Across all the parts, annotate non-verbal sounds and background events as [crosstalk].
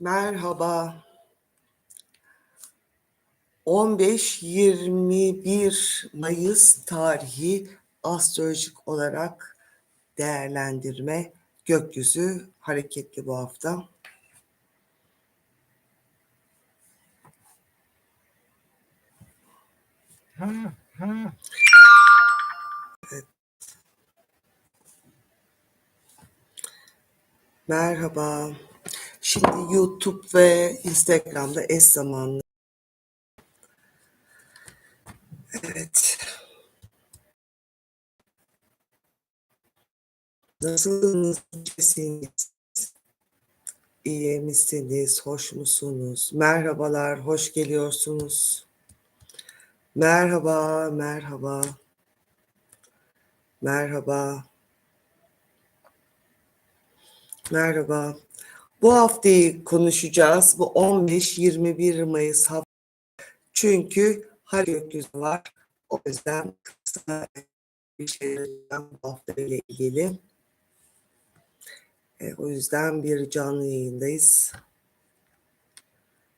Merhaba. 15-21 Mayıs tarihi astrolojik olarak değerlendirme gökyüzü hareketli bu hafta. Ha, ha. Merhaba. Şimdi YouTube ve Instagram'da eş zamanlı. Evet. Nasılsınız? İyisiniz? İyi misiniz? Hoş musunuz? Merhabalar, hoş geliyorsunuz. Merhaba, merhaba. Merhaba. Merhaba. Bu haftayı konuşacağız. Bu 15-21 Mayıs hafta. Çünkü har gökyüzü var. O yüzden kısa bir şey söyleyeceğim bu hafta ile ilgili. E, o yüzden bir canlı yayındayız.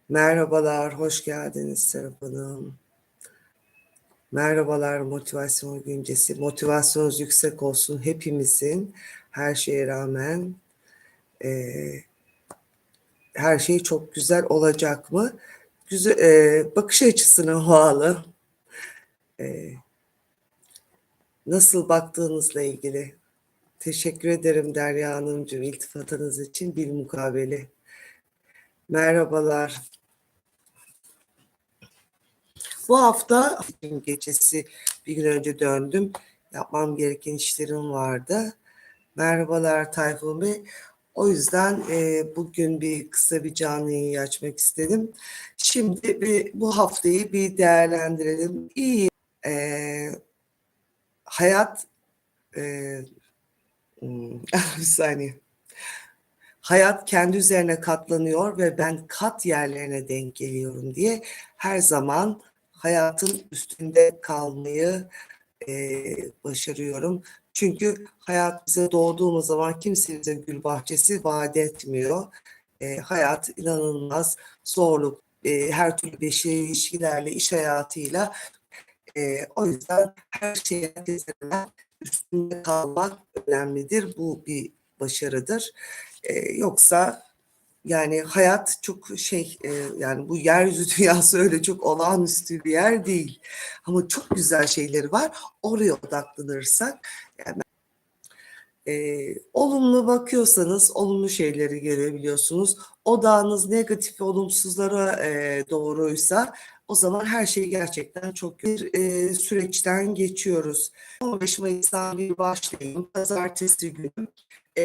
Merhabalar, hoş geldiniz Serap Hanım. Merhabalar motivasyon güncesi. Motivasyonunuz yüksek olsun hepimizin her şeye rağmen. Ee, her şey çok güzel olacak mı? Güzel, e, bakış açısına bağlı. E, nasıl baktığınızla ilgili. Teşekkür ederim Derya Hanımcığım iltifatınız için bir mukabele. Merhabalar. Bu hafta gecesi bir gün önce döndüm. Yapmam gereken işlerim vardı. Merhabalar Tayfun Bey. O yüzden e, bugün bir kısa bir canlı yayın açmak istedim. Şimdi bir, bu haftayı bir değerlendirelim. İyi e, hayat e, [laughs] bir saniye. Hayat kendi üzerine katlanıyor ve ben kat yerlerine denk geliyorum diye her zaman hayatın üstünde kalmayı e, başarıyorum. Çünkü hayat bize doğduğumuz zaman kimse bize gül bahçesi vaat etmiyor. E, hayat inanılmaz zorluk, e, her türlü beşeri ilişkilerle, iş hayatıyla. E, o yüzden her şeye üstünde kalmak önemlidir. Bu bir başarıdır. E, yoksa yani hayat çok şey e, yani bu yeryüzü [laughs] dünyası öyle çok olağanüstü bir yer değil. Ama çok güzel şeyleri var. Oraya odaklanırsak e, olumlu bakıyorsanız olumlu şeyleri görebiliyorsunuz. Odağınız negatif olumsuzlara e, doğruysa o zaman her şey gerçekten çok bir e, süreçten geçiyoruz. 15 Mayıs'tan bir başlayayım. Pazartesi günü. E,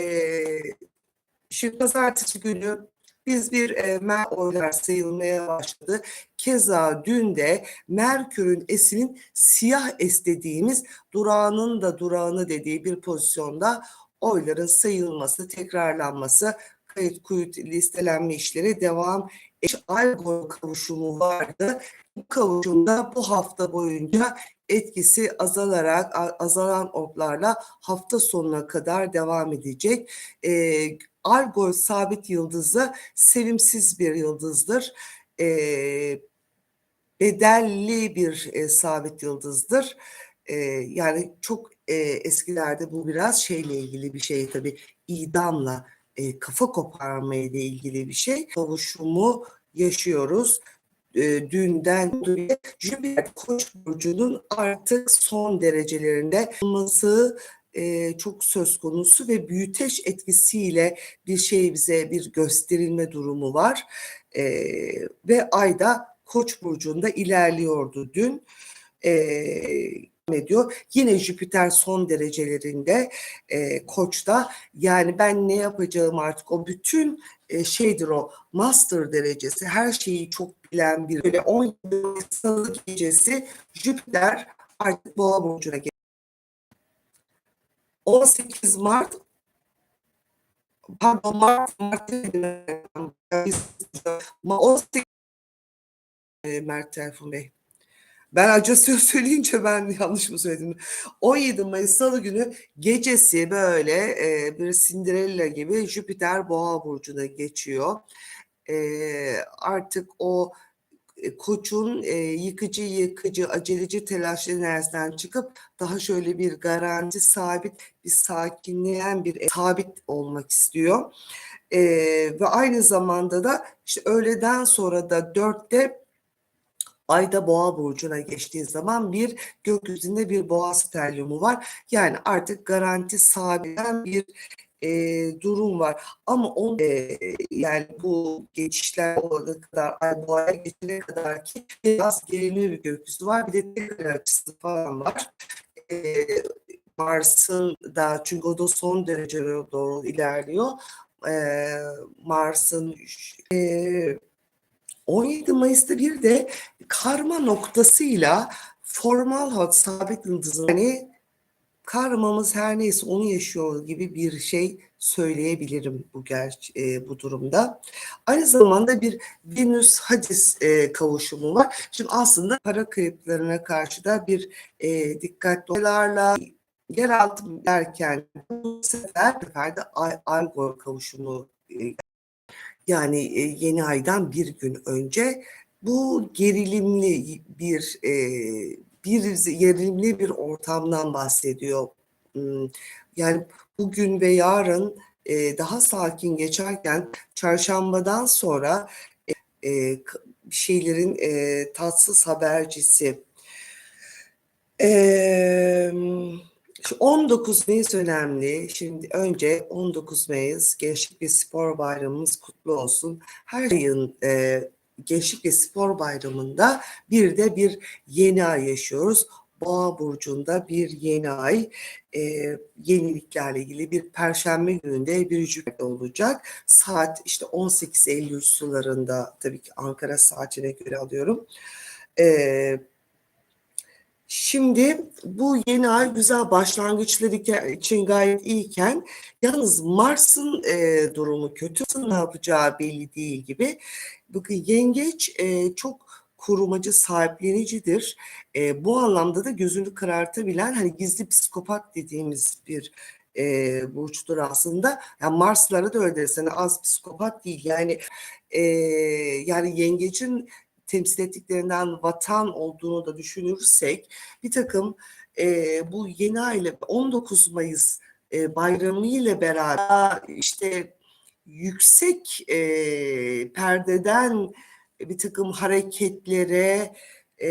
Şimdi pazartesi günü biz bir e, mer oylar sayılmaya başladı. Keza dün de Merkür'ün esinin siyah es dediğimiz durağının da durağını dediği bir pozisyonda oyların sayılması, tekrarlanması, kayıt kuyut listelenme işleri devam eş algol kavuşumu vardı. Bu kavuşumda bu hafta boyunca etkisi azalarak azalan oklarla hafta sonuna kadar devam edecek. Ee, Argol sabit yıldızı sevimsiz bir yıldızdır. Ee, bedelli bir e, sabit yıldızdır. E, yani çok e, eskilerde bu biraz şeyle ilgili bir şey tabii idamla e, kafa koparma ile ilgili bir şey. Kavuşumu yaşıyoruz. E, dünden Jüpiter Koç burcunun artık son derecelerinde olması çok söz konusu ve büyüteç etkisiyle bir şey bize bir gösterilme durumu var. E, ve ayda Koç burcunda ilerliyordu dün. Ediyor. Yine Jüpiter son derecelerinde Koç'ta. Yani ben ne yapacağım artık o bütün şeydir o master derecesi her şeyi çok bilen bir böyle 10 salı gecesi Jüpiter artık Boğa burcuna. 18 Mart pardon Mart Mart 18 Mert Tayfun Bey. Ben acısıyor [laughs] söyleyince ben yanlış mı söyledim? 17 Mayıs Salı günü gecesi böyle e, bir Cinderella gibi Jüpiter Boğa burcuna geçiyor. e, artık o e, koçun e, yıkıcı yıkıcı aceleci telaşlı enerjiden çıkıp daha şöyle bir garanti sabit bir sakinleyen bir e, sabit olmak istiyor. E, ve aynı zamanda da işte öğleden sonra da dörtte Ayda boğa burcuna geçtiği zaman bir gökyüzünde bir boğa stelyumu var. Yani artık garanti sabitlenen bir e, durum var. Ama on, e, yani bu geçişler olana kadar, ay boğaya geçene kadar ki biraz gerilimli bir gökyüzü var. Bir de tekrar açısı falan var. E, Mars'ın da çünkü o da son derecelere doğru ilerliyor. E, Mars'ın e, 17 Mayıs'ta bir de karma noktasıyla formal hat sabit yıldızın yani karmamız her neyse onu yaşıyor gibi bir şey söyleyebilirim bu ger e, bu durumda. Aynı zamanda bir Venüs Hadis e, kavuşumu var. Şimdi aslında para kayıplarına karşı da bir e, dikkatli olaylarla yeraltı derken bu sefer, de Ay, Algor kavuşumu e, yani e, yeni aydan bir gün önce bu gerilimli bir e, bir gerilimli bir ortamdan bahsediyor. Hmm, Yani bugün ve yarın e, daha sakin geçerken çarşambadan sonra e, e, şeylerin e, tatsız habercisi. E, şu 19 Mayıs önemli. Şimdi önce 19 Mayıs Gençlik ve Spor Bayramımız kutlu olsun. Her yılın e, Gençlik ve Spor Bayramı'nda bir de bir yeni ay yaşıyoruz. Boğa burcunda bir yeni ay e, yeniliklerle ilgili bir perşembe gününde bir cümle olacak. Saat işte 18.53 sularında tabii ki Ankara saatine göre alıyorum. E, Şimdi bu yeni ay güzel başlangıçları için gayet iyiken yalnız Mars'ın e, durumu kötü. Ne yapacağı belli değil gibi. Bakın yengeç e, çok korumacı, sahiplenicidir. E, bu anlamda da gözünü karartabilen hani gizli psikopat dediğimiz bir e, burçtur aslında. Yani Mars'lara da öyle. Hani az psikopat değil. Yani e, yani yengecin temsil ettiklerinden vatan olduğunu da düşünürsek bir takım e, bu yeni ay ile 19 Mayıs e, bayramı ile beraber işte yüksek e, perdeden bir takım hareketlere e,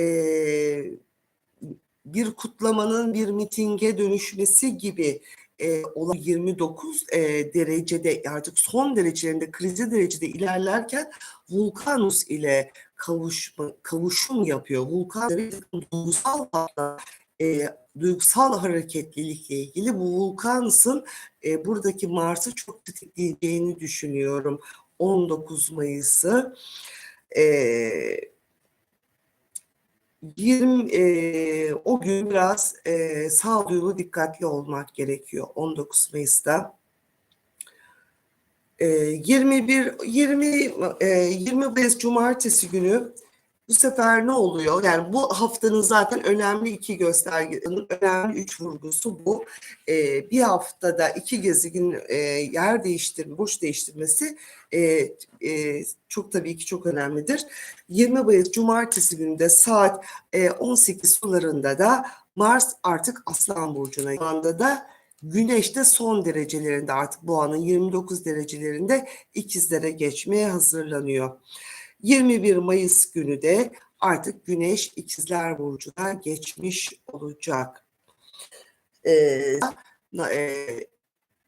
bir kutlamanın bir mitinge dönüşmesi gibi e, olan 29 e, derecede artık son derecelerinde krizi derecede ilerlerken Vulkanus ile kavuşma, kavuşum yapıyor. Vulkan duygusal e, duygusal hareketlilikle ilgili bu Vulkanus'un e, buradaki Mars'ı çok tetikleyeceğini düşünüyorum. 19 Mayıs'ı. E, 20 e, o gün biraz e, sağduyulu dikkatli olmak gerekiyor 19 Mayıs'ta. E, 21 20 e, 20 Mayıs Cumartesi günü bu sefer ne oluyor? Yani bu haftanın zaten önemli iki göstergenin önemli üç vurgusu bu. E, bir haftada iki gezegin e, yer değiştirme, burç değiştirmesi e, e, çok tabii ki çok önemlidir. 20 Mayıs Cumartesi günü de saat e, 18 sularında da Mars artık Aslan Burcu'na şu anda da Güneş de son derecelerinde artık bu anın 29 derecelerinde ikizlere geçmeye hazırlanıyor. 21 Mayıs günü de artık Güneş ikizler Burcu'na geçmiş olacak. Ee, e,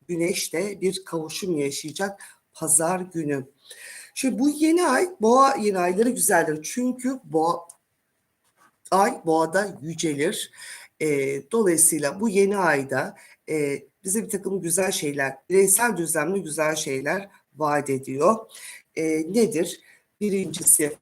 Güneş de bir kavuşum yaşayacak pazar günü. Şimdi bu yeni ay, boğa yeni ayları güzeldir. Çünkü boğa, ay boğada yücelir. Ee, dolayısıyla bu yeni ayda e, bize bir takım güzel şeyler, bireysel düzlemli güzel şeyler vaat ediyor. E, nedir? Birincisi,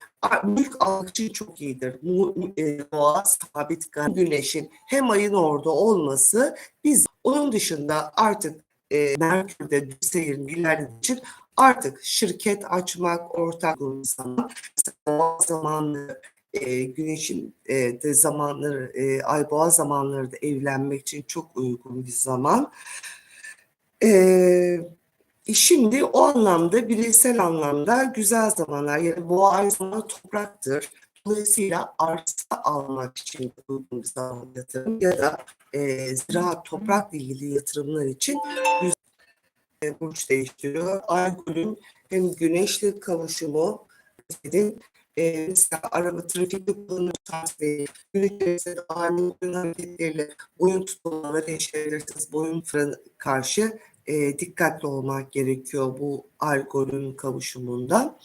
mülk için çok iyidir. Mu, e, boğa, sabit güneşin hem ayın orada olması biz onun dışında artık e, Merkür'de seyrin ilerlediği için artık şirket açmak, ortak zaman, boğa zamanları, e, güneşin e, de zamanları, e, ay boğa zamanları da evlenmek için çok uygun bir zaman. E, E şimdi o anlamda bireysel anlamda güzel zamanlar. Yani boğa aynı zamanda topraktır. Dolayısıyla arsa almak için uygun bir zaman yatırım ya da e, ziraat toprakla ilgili yatırımlar için güzel burç değiştiriyor. Alkolün hem güneşle kavuşumu dedin, e, mesela araba trafikte kullanırsanız ve gün içerisinde ani hareketleriyle boyun tutulmaları yaşayabilirsiniz. Boyun fırına karşı e, dikkatli olmak gerekiyor bu alkolün kavuşumunda.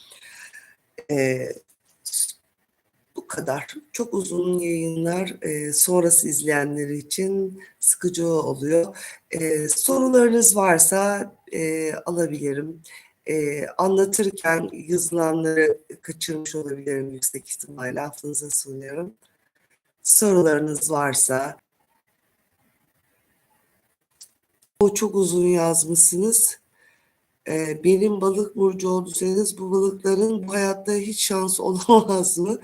E, bu kadar. Çok uzun yayınlar e, sonrası izleyenler için sıkıcı oluyor. E, sorularınız varsa e, alabilirim. E, anlatırken yazılanları kaçırmış olabilirim yüksek ihtimalle. Affınıza sunuyorum. Sorularınız varsa o çok uzun yazmışsınız. Ee, benim balık burcu olursanız bu balıkların bu hayatta hiç şans [laughs] olamaz mı?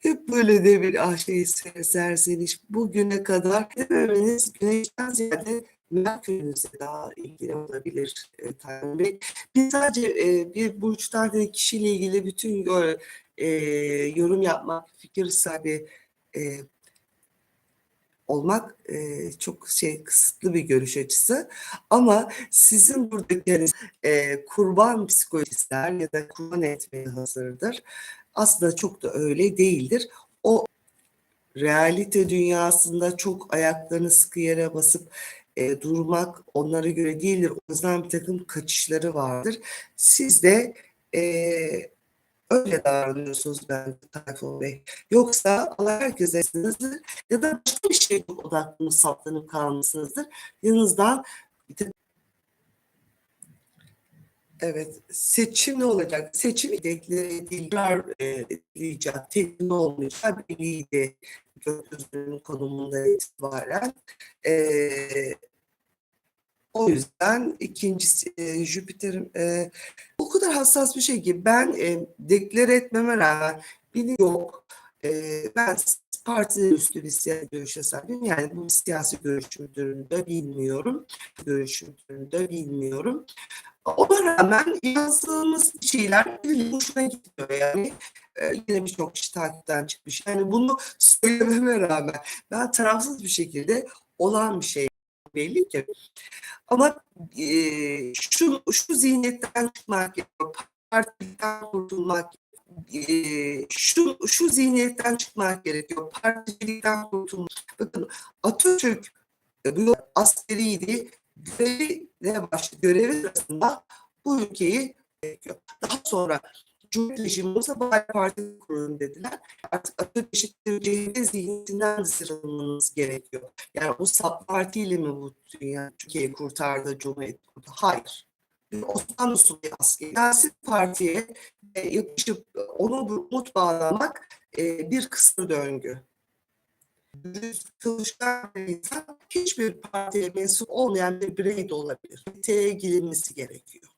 Hep böyle de bir ah şey serseniş bugüne kadar dememeniz güneşten ziyade Merkür'ünüzle daha ilgili olabilir e, Tayyip Bey. Biz sadece e, bir burçtan hani kişiyle ilgili bütün e, yorum yapmak, fikir sahibi e, olmak e, çok şey kısıtlı bir görüş açısı. Ama sizin buradaki hani, e, kurban psikolojistler ya da kurban etmeye hazırdır. Aslında çok da öyle değildir. O realite dünyasında çok ayaklarını sıkı yere basıp e, durmak onlara göre değildir. O yüzden bir takım kaçışları vardır. Siz de e, öyle davranıyorsunuz ben Tayfun Bey. Yoksa Allah herkese sinizdir ya da başka bir şeye çok odaklanıp saplanıp kalmışsınızdır. Yanınızdan Evet, seçim ne olacak? Seçim deklare edilirler, e, edileceği, tehdit olmayacağı belliydi gökyüzünün konumundan itibaren. E, o yüzden ikincisi e, Jüpiter'in e, o kadar hassas bir şey ki ben e, deklare etmeme rağmen beni yok. E, ben partiler üstü bir siyasi görüşe sahibim. Yani bu siyasi görüşümdür de bilmiyorum. Görüşümdür de bilmiyorum. Ona rağmen yazdığımız şeyler hoşuna gidiyor yani. E, yine birçok kişi takipten çıkmış. Yani bunu söylememe rağmen ben tarafsız bir şekilde olan bir şey belli ki. Ama e, şu, şu zihniyetten çıkmak gerekiyor. Partiden kurtulmak e, şu, şu zihniyetten çıkmak gerekiyor. Particilikten kurtulmak. Bakın Atatürk e, bu askeriydi. Görevi başladı? Görevi sırasında bu ülkeyi. Daha sonra Cumhuriyet rejimi olsa Bağ Parti kurun dediler. Artık Atatürk eşittir CHP zihniyetinden sıyrılmanız gerekiyor. Yani o SAP partiyle mi bu dünya Türkiye'yi kurtardı, Cumhuriyet kurdu? Hayır. Bir Osmanlı askeri. Siyasi partiye e, yapışıp onu umut bağlamak e, bir kısmı döngü. Bir insan hiçbir partiye mensup olmayan bir birey de olabilir. T'ye girilmesi gerekiyor.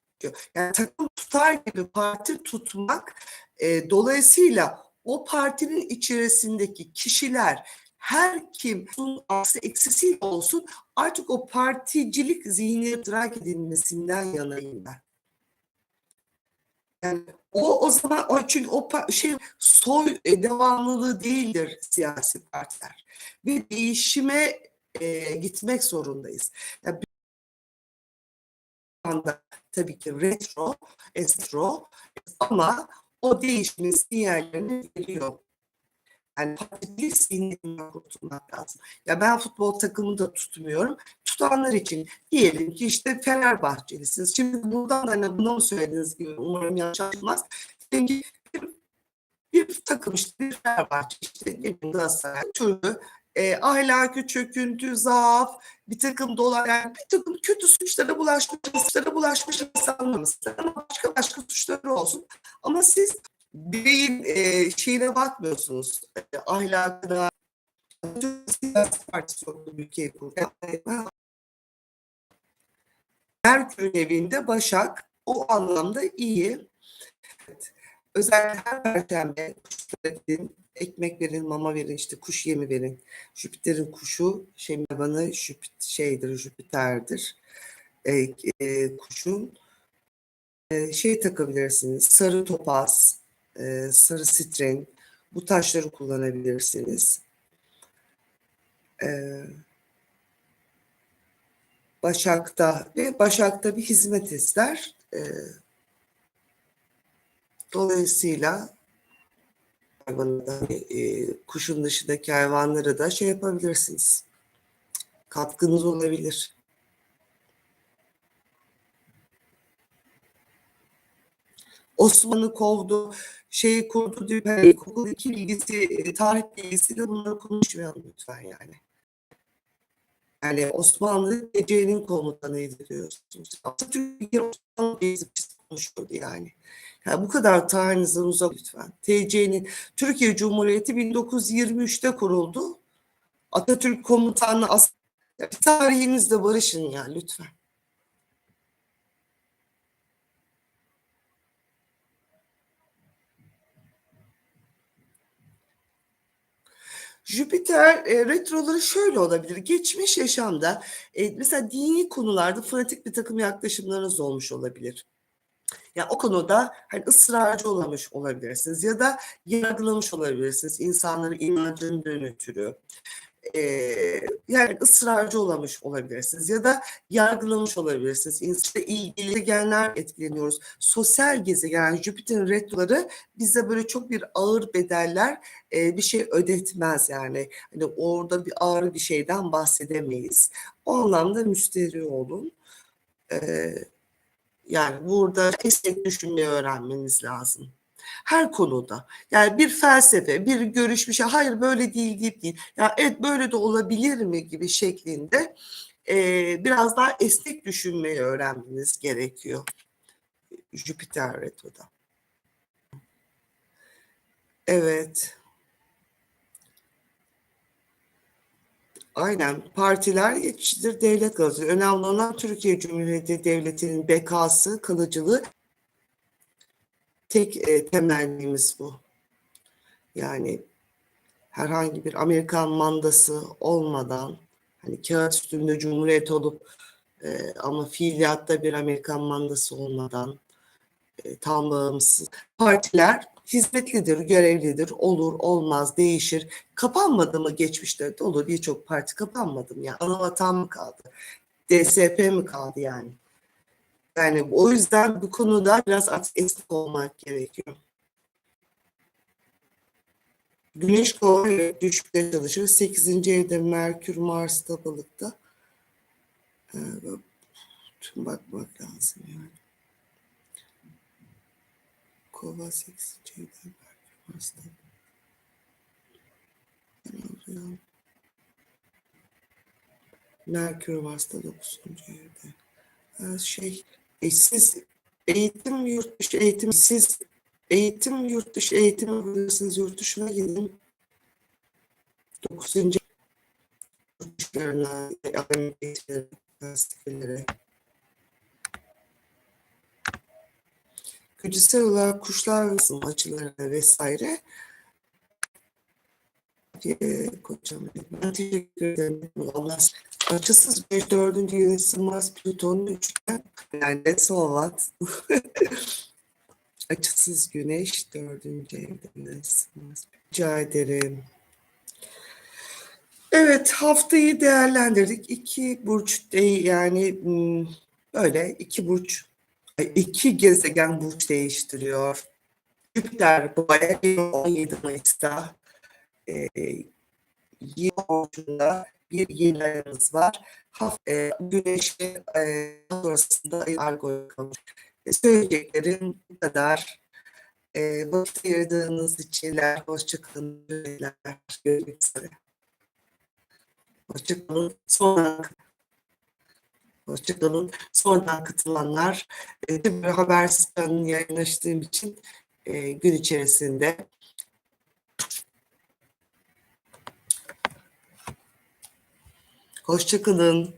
Yani takım tutar gibi parti tutmak e, dolayısıyla o partinin içerisindeki kişiler her kim aksi eksisiyle olsun artık o particilik zihniyet idrak edilmesinden yanayım ben. Yani o o zaman o çünkü o şey soy e, devamlılığı değildir siyasi partiler. Bir değişime e, gitmek zorundayız. Yani bir anda tabii ki retro, estro ama o değişimin sinyallerini veriyor. Yani particilik zihniyetinden kurtulmak lazım. Ya ben futbol takımını da tutmuyorum. Tutanlar için diyelim ki işte Fenerbahçelisiniz. Şimdi buradan da hani bunu söylediğiniz gibi umarım yanlış anlaşılmaz. Diyelim bir, bir takım işte bir Fenerbahçe işte Galatasaray türlü e, ahlaki çöküntü, zaaf, bir takım dolar, yani bir takım kötü suçlara bulaşmış, suçlara bulaşmış insanlarımız. Ama başka başka suçları olsun. Ama siz bireyin e, şeyine bakmıyorsunuz. E, ahlakına, siyasi partisi yoktu ülkeyi kurdu. Merkür'ün evinde Başak o anlamda iyi. Evet. Özellikle her perşembe ekmek verin, mama verin, işte kuş yemi verin. Jüpiter'in kuşu, şey bana Jüpiter, şeydir, Jüpiter'dir. E, e, kuşun e, şey takabilirsiniz. Sarı topaz, e, sarı sitrin. Bu taşları kullanabilirsiniz. E, Başak'ta ve Başak'ta bir hizmet ister. E, dolayısıyla hayvanı da, e, kuşun dışındaki hayvanları da şey yapabilirsiniz. Katkınız olabilir. Osman'ı kovdu, şeyi kurdu diye hani ilkokul iki bilgisi, e, tarih bilgisiyle bunları konuşmayalım lütfen yani. Yani Osmanlı Ece'nin komutanıydı diyorsunuz. Atatürk bir kere Osmanlı gezip konuşuyordu yani. Yani. Bu kadar tarihinizden uzak lütfen. TC'nin Türkiye Cumhuriyeti 1923'te kuruldu. Atatürk komutanı as tarihinizle barışın ya lütfen. Jüpiter e, retroları şöyle olabilir. Geçmiş yaşamda e, mesela dini konularda fanatik bir takım yaklaşımlarınız olmuş olabilir. Ya o konuda hani ısrarcı olamış olabilirsiniz ya da yargılamış olabilirsiniz insanların inancından ötürü. Ee, yani ısrarcı olamış olabilirsiniz ya da yargılamış olabilirsiniz. İnsanla ilgili gezegenler etkileniyoruz. Sosyal gezegen yani Jüpiter'in retroları bize böyle çok bir ağır bedeller e, bir şey ödetmez yani. Hani orada bir ağır bir şeyden bahsedemeyiz. O anlamda müsterih olun. Ee, yani burada esnek düşünmeyi öğrenmeniz lazım. Her konuda. Yani bir felsefe, bir görüş bir şey. Hayır böyle değil deyip değil. Ya evet böyle de olabilir mi gibi şeklinde e, biraz daha esnek düşünmeyi öğrenmeniz gerekiyor. Jüpiter retroda. Evet. Aynen. Partiler geçicidir, devlet kalıcıdır. Önemli olan Türkiye Cumhuriyeti Devleti'nin bekası, kalıcılığı. Tek e, temennimiz bu. Yani herhangi bir Amerikan mandası olmadan, hani kağıt üstünde cumhuriyet olup e, ama fiiliyatta bir Amerikan mandası olmadan e, tam bağımsız partiler hizmetlidir, görevlidir, olur, olmaz, değişir. Kapanmadı mı geçmişte de olur birçok parti kapanmadı mı ya? Anavatan mı kaldı? DSP mi kaldı yani? Yani o yüzden bu konuda biraz artık esnek olmak gerekiyor. Güneş kova düşükte çalışır. 8. evde Merkür, Mars'ta balıkta. Ee, tüm bakmak lazım yani. Kova 8. evde Merkür, Mars'ta. Merkür, Mars'ta 9. evde. Ee, şey, e, siz eğitim yurt dışı eğitim siz eğitim yurt dışı eğitim alıyorsunuz yurt dışına gidin. 9. yurt dışlarına akademik Güdüsel olarak kuşlar arası açıları vesaire. Ee, kocam ben teşekkür ederim. Allah açısız bir dördüncü yıl ısınmaz Plüton'un üçgen yani so what? [laughs] açısız güneş dördüncü evde ısınmaz. Rica ederim. Evet haftayı değerlendirdik. İki burç değil yani hmm, böyle iki burç iki gezegen burç değiştiriyor. Jüpiter bu ay 17 Mayıs'ta e, 20 burcunda bir yeni ayımız var. Haft e, güneşi e, sonrasında argo kalmış. E, söyleyeceklerim bu kadar. E, vakit ayırdığınız için hoşçakalın. Görüşmek üzere. Hoşçakalın. Sonra Hoşçakalın. Sonradan katılanlar e, haber sistemini yayınlaştığım için e, gün içerisinde Hoşçakalın.